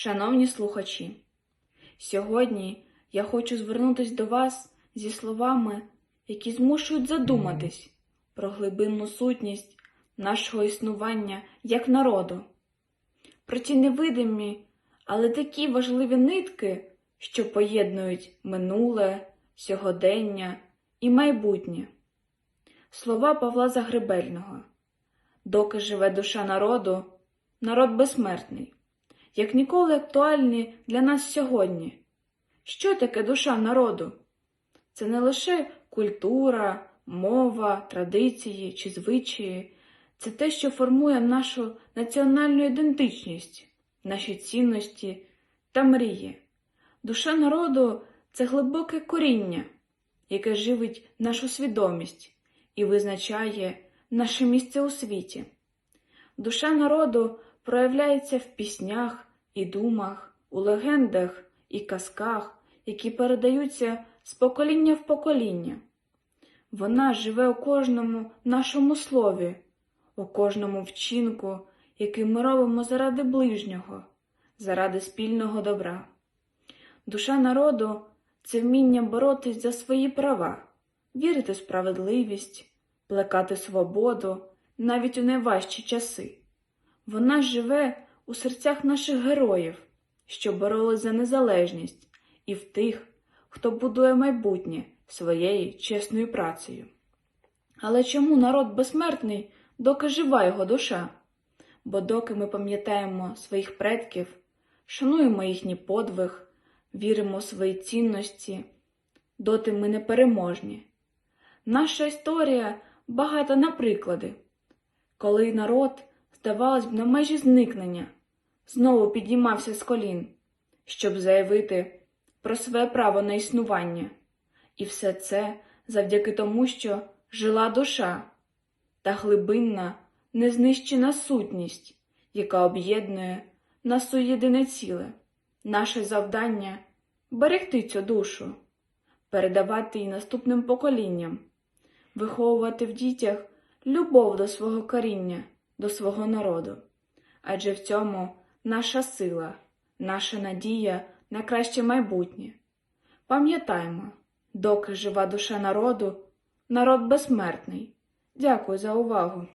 Шановні слухачі, сьогодні я хочу звернутися до вас зі словами, які змушують задуматись про глибинну сутність нашого існування як народу, про ті невидимі, але такі важливі нитки, що поєднують минуле, сьогодення і майбутнє. Слова Павла Загребельного. Доки живе душа народу, народ безсмертний, як ніколи актуальні для нас сьогодні. Що таке душа народу? Це не лише культура, мова, традиції чи звичаї, це те, що формує нашу національну ідентичність, наші цінності та мрії. Душа народу це глибоке коріння, яке живить нашу свідомість і визначає наше місце у світі. Душа народу проявляється в піснях і думах, у легендах і казках, які передаються з покоління в покоління. Вона живе у кожному нашому слові, у кожному вчинку, який ми робимо заради ближнього, заради спільного добра. Душа народу це вміння боротись за свої права, вірити в справедливість, плекати свободу навіть у найважчі часи. Вона живе у серцях наших героїв, що боролись за незалежність, і в тих, хто будує майбутнє своєю чесною працею. Але чому народ безсмертний, доки жива його душа? Бо доки ми пам'ятаємо своїх предків, шануємо їхній подвиг, віримо в свої цінності, доти ми непереможні. Наша історія багата на приклади, коли народ, здавалось б, на межі зникнення, знову підіймався з колін, щоб заявити про своє право на існування. І все це завдяки тому, що жила душа та глибинна, незнищена сутність, яка об'єднує нас у єдине ціле. Наше завдання берегти цю душу, передавати її наступним поколінням, виховувати в дітях любов до свого коріння, до свого народу. Адже в цьому наша сила, наша надія на краще майбутнє. Пам'ятаймо, доки жива душа народу, народ безсмертний. Дякую за увагу.